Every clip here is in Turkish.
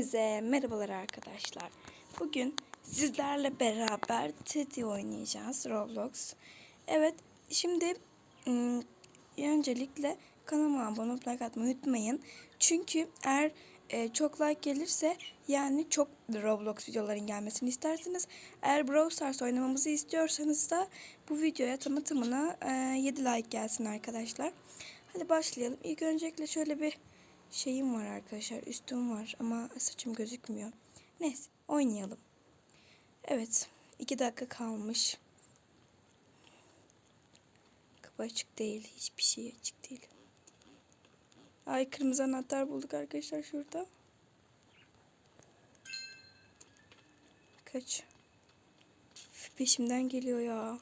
Hepinize merhabalar arkadaşlar. Bugün sizlerle beraber Teddy oynayacağız Roblox. Evet şimdi ım, öncelikle kanalıma abone olup like atmayı unutmayın. Çünkü eğer e, çok like gelirse yani çok Roblox videoların gelmesini isterseniz eğer Brawl Stars oynamamızı istiyorsanız da bu videoya tamı tamına e, 7 like gelsin arkadaşlar. Hadi başlayalım. İlk öncelikle şöyle bir şeyim var arkadaşlar. Üstüm var ama saçım gözükmüyor. Neyse oynayalım. Evet. 2 dakika kalmış. Kapı açık değil. Hiçbir şey açık değil. Ay kırmızı anahtar bulduk arkadaşlar şurada. Kaç. Peşimden geliyor ya.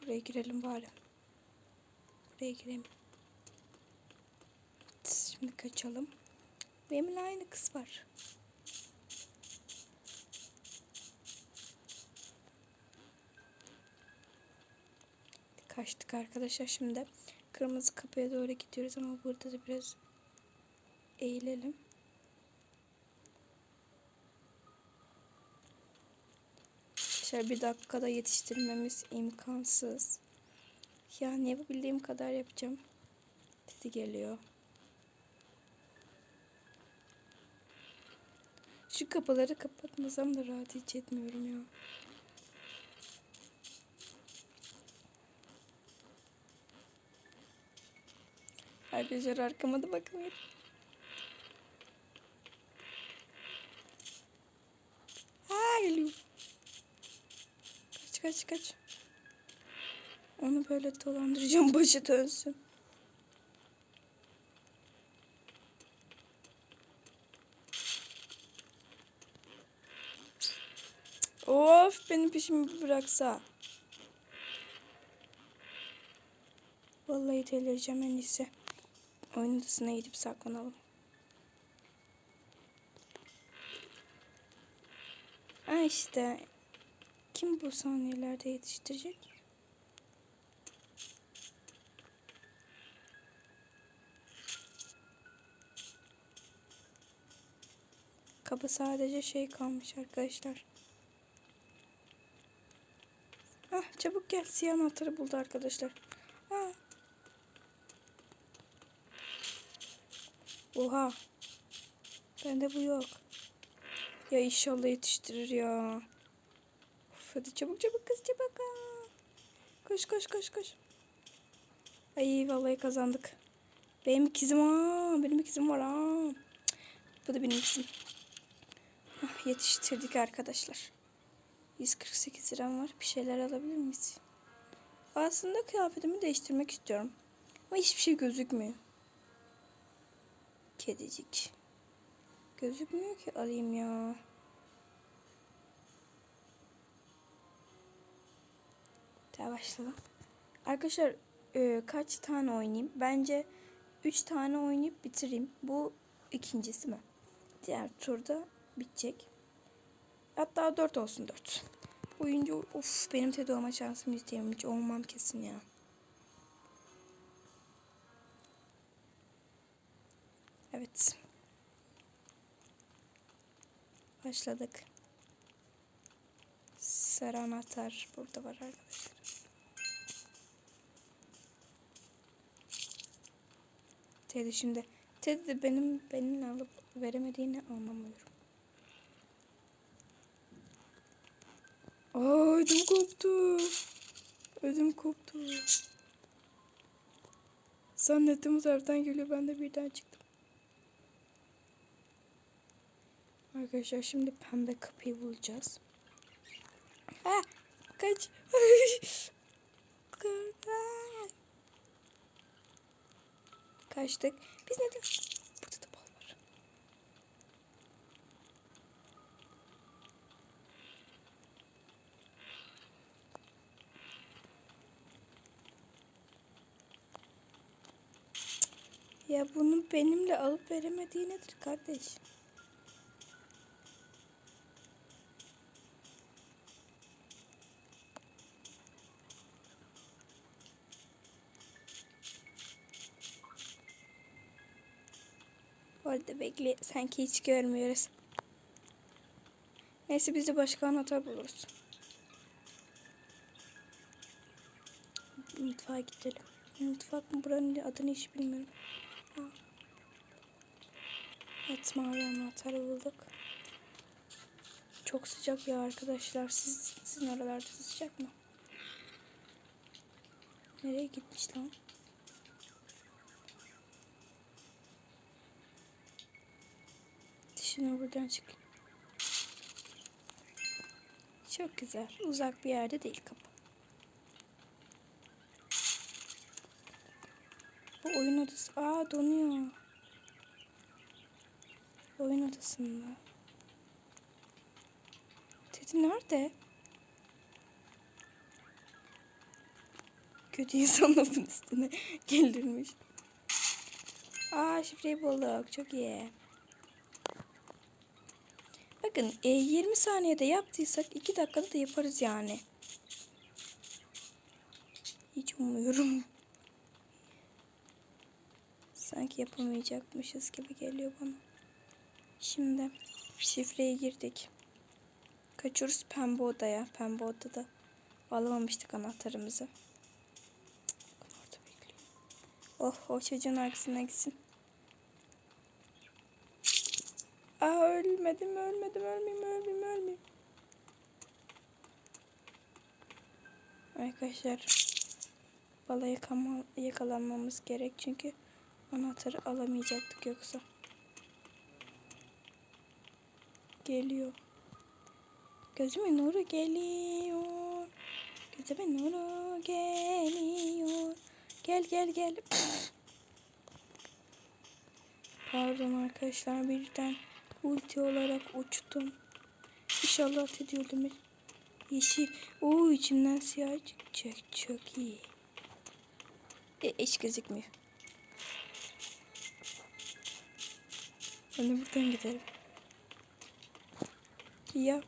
Buraya girelim bari. Buraya girelim. Şimdi kaçalım. Benimle aynı kız var. Kaçtık arkadaşlar şimdi. Kırmızı kapıya doğru gidiyoruz ama burada da biraz eğilelim. Şöyle bir dakikada yetiştirmemiz imkansız. Yani yapabildiğim kadar yapacağım. Dedi geliyor. Şu kapıları kapatmasam da rahat hiç etmiyorum ya. Arkadaşlar arkama da bakmayın. Aa. Kaç kaç kaç. Onu böyle dolandıracağım başı dönsün. Of benim peşimi bıraksa. Vallahi delireceğim en iyisi. Oyun odasına gidip saklanalım. Ha işte. Kim bu saniyelerde yetiştirecek? Kapı sadece şey kalmış arkadaşlar. Ah çabuk gel. Siyah anahtarı buldu arkadaşlar. Ha. Oha. Bende bu yok. Ya inşallah yetiştirir ya. Of, hadi çabuk çabuk kız çabuk. Aa. Koş koş koş koş. Ay vallahi kazandık. Benim ikizim aa. Benim ikizim var aa. Bu da benim ikizim. Yetiştirdik arkadaşlar. 148 liram var. Bir şeyler alabilir miyiz? Aslında kıyafetimi değiştirmek istiyorum. Ama hiçbir şey gözükmüyor. Kedicik. Gözükmüyor ki alayım ya. Daha başlayalım. Arkadaşlar e, kaç tane oynayayım? Bence 3 tane oynayıp bitireyim. Bu ikincisi mi? Diğer turda bitecek. Hatta 4 olsun 4. Oyuncu of benim TED olma şansım %20 hiç olmam kesin ya. Evet. Başladık. Sarı anahtar burada var arkadaşlar. Teddy şimdi Teddy de benim benimle alıp veremediğini anlamıyorum. Aa ödüm koptu. Ödüm koptu. Zannettim bu taraftan geliyor. Ben de birden çıktım. Arkadaşlar şimdi pembe kapıyı bulacağız. Ha, kaç. Kaç. Kaçtık. Biz neden? Burada da bal var. Ya bunu benimle alıp veremediği nedir kardeş? Orada bekle. Sanki hiç görmüyoruz. Neyse biz de başka anahtar buluruz. Mutfağa gidelim. Mutfak mı buranın adını hiç bilmiyorum. Ha. Evet mavi anahtarı bulduk. Çok sıcak ya arkadaşlar. Siz, sizin oralarda sıcak mı? Nereye gitmiş lan? Şimdi buradan çık. Çok güzel. Uzak bir yerde değil kapı. Oyun odası. Aa donuyor. Oyun odasında. Teddy nerede? Kötü insan lafın üstüne geldirmiş. Aa şifreyi bulduk. Çok iyi. Bakın e, 20 saniyede yaptıysak 2 dakikada da yaparız yani. Hiç umuyorum. Sanki yapamayacakmışız gibi geliyor bana. Şimdi şifreye girdik. Kaçıyoruz pembe odaya. Pembe odada alamamıştık anahtarımızı. Oh o çocuğun arkasına gitsin. Aa ölmedim ölmedim ölmeyeyim ölmeyeyim ölmeyeyim. Arkadaşlar bala yakama, yakalanmamız gerek çünkü anahtarı alamayacaktık yoksa. Geliyor. Gözümün nuru geliyor. Gözümün nuru geliyor. Gel gel gel. Pardon arkadaşlar birden ulti olarak uçtum. İnşallah öldürmez. Yeşil. Oo içimden siyah çıkacak. Çok iyi. E, hiç gözükmüyor. Ben de buradan giderim. Ya.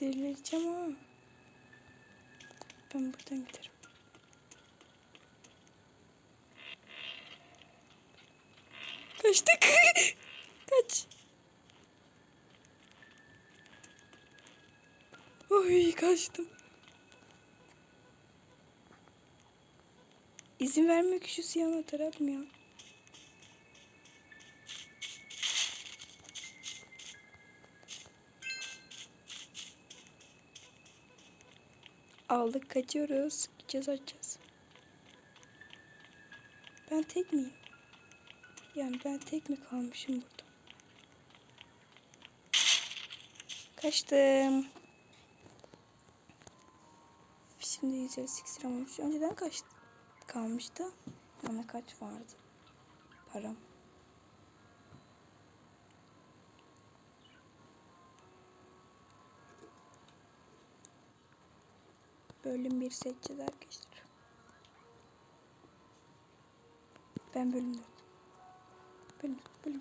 Delireceğim ha. Ben buradan giderim. Kaçtık. Kaç. Oy kaçtım. İzin vermiyor ki şu siyah anahtarı atmıyor. Aldık kaçıyoruz. Gideceğiz açacağız. Ben tek miyim? Yani ben tek mi kalmışım burada? Kaçtım. Şimdi 158 lira olmuş. Önceden kaç kalmıştı? Yani kaç vardı? Param. Bölüm 1 seçeceğiz arkadaşlar. Ben bölüm 4. Bölüm, bölüm.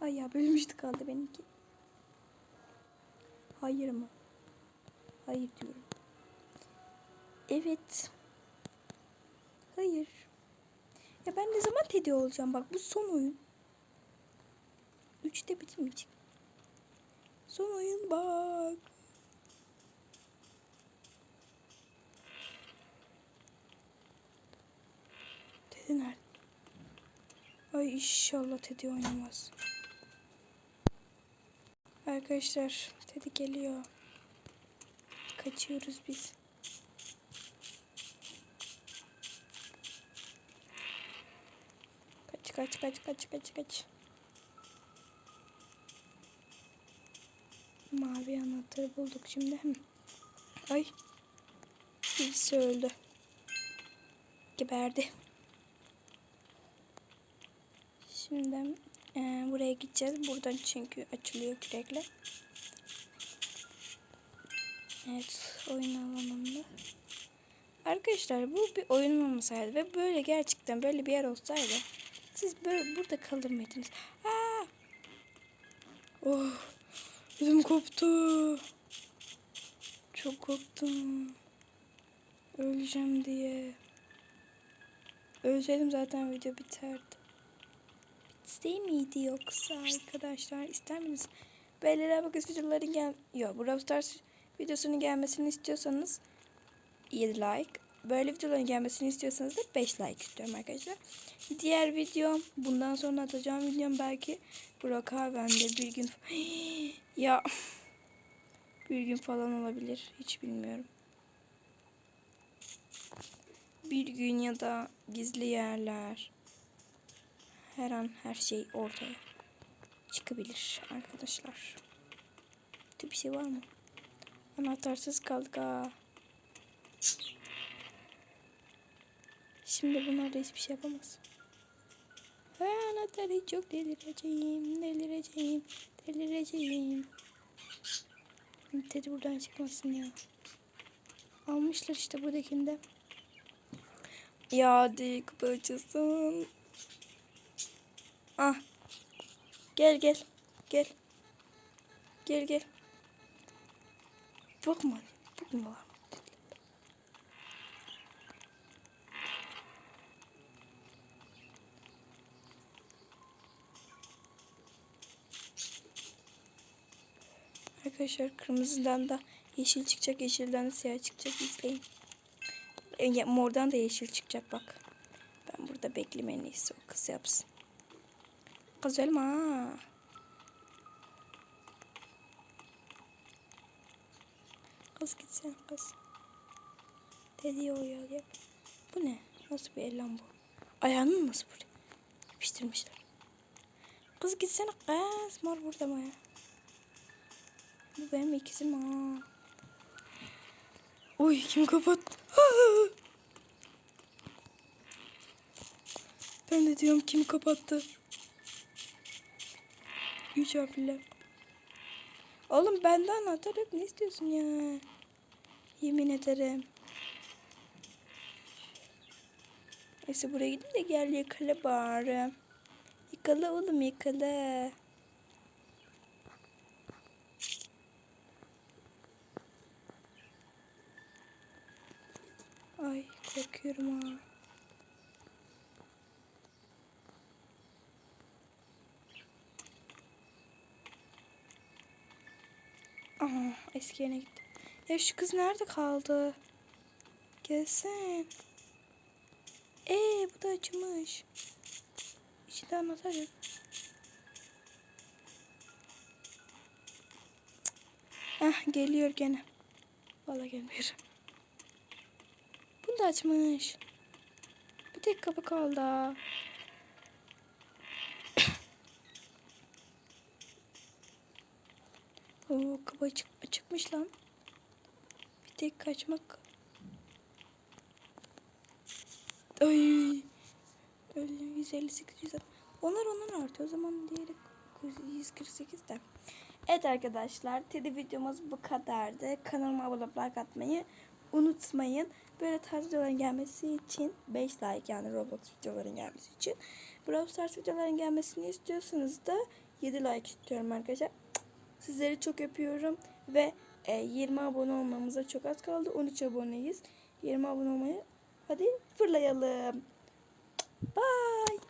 Ay ya bölüm işte kaldı benimki. Hayır mı? Hayır diyorum. Evet. Hayır. Ya ben ne zaman Teddy olacağım? Bak bu son oyun. Üçte bitirmeyecek. Son oyun bak. Teddy nerede? Ay inşallah Teddy oynamaz. Arkadaşlar Teddy geliyor. Kaçıyoruz biz. Kaç kaç kaç kaç kaç kaç. Mavi anahtarı bulduk şimdi. Ay. Birisi öldü. Geberdi. Şimdi e, buraya gideceğiz. Buradan çünkü açılıyor kürekle. Evet oyun alanında. Arkadaşlar bu bir oyun olmasaydı ve böyle gerçekten böyle bir yer olsaydı siz böyle burada kalır mıydınız? Aa! Oh! Ödüm koptu. Çok korktum. Öleceğim diye. Ölseydim zaten video biterdi. Değil miydi yoksa arkadaşlar ister misiniz? Belirler bakış videoların gel... Yok Brawl Stars videosunun gelmesini istiyorsanız 7 like. Böyle videoların gelmesini istiyorsanız da 5 like istiyorum arkadaşlar. Diğer videom bundan sonra atacağım videom belki Burak Haven'de bir gün ya bir gün falan olabilir. Hiç bilmiyorum. Bir gün ya da gizli yerler. Her an her şey ortaya çıkabilir arkadaşlar. Kötü bir şey var mı? Anahtarsız kaldık ha. Şimdi bunlar da hiçbir şey yapamaz. Ha, anahtar hiç yok delireceğim, delireceğim, delireceğim. Teddy buradan çıkmasın ya. Almışlar işte buradakinde. Ya dik bacısın. Ah. Gel gel. Gel. Gel gel. Bakma. Bakma. Arkadaşlar kırmızıdan da yeşil çıkacak, yeşilden de siyah çıkacak izleyin. Mordan da yeşil çıkacak bak. Ben burada bekleyeyim en iyisi o kız yapsın. Ha. Kız gitsen kız. Dedi o ya. Bu ne? Nasıl bir el lan bu? Ayağını nasıl buraya? Yapıştırmışlar. Kız gitsene kız. Mor burada mı ya? Bu benim ikizim ha. Oy kim kapattı? Ben de diyorum kim kapattı? Üç harfli. Oğlum benden anahtar yok ne istiyorsun ya? Yemin ederim. Neyse buraya gidip de gel yakala bari. Yakala oğlum yakala. Ay korkuyorum ha. Aha eski yerine gitti. Ya şu kız nerede kaldı? Gelsin. Ee bu da açmış. İçinde anahtar yok. Ah geliyor gene. Vallahi gelmiyor. Bunu da açmış. Bir tek kapı kaldı. Oo kapı açık, açıkmış lan. Bir tek kaçmak. Ay. Öyle 158 100. Onlar onlar artıyor. O zaman diğeri 148 de. Evet arkadaşlar. Teddy videomuz bu kadardı. Kanalıma abone olup like atmayı unutmayın. Böyle tarz videoların gelmesi için 5 like yani Roblox videoların gelmesi için. Brawl Stars videoların gelmesini istiyorsanız da 7 like istiyorum arkadaşlar. Sizleri çok öpüyorum ve e, 20 abone olmamıza çok az kaldı. 13 aboneyiz. 20 abone olmayı hadi fırlayalım. Bye.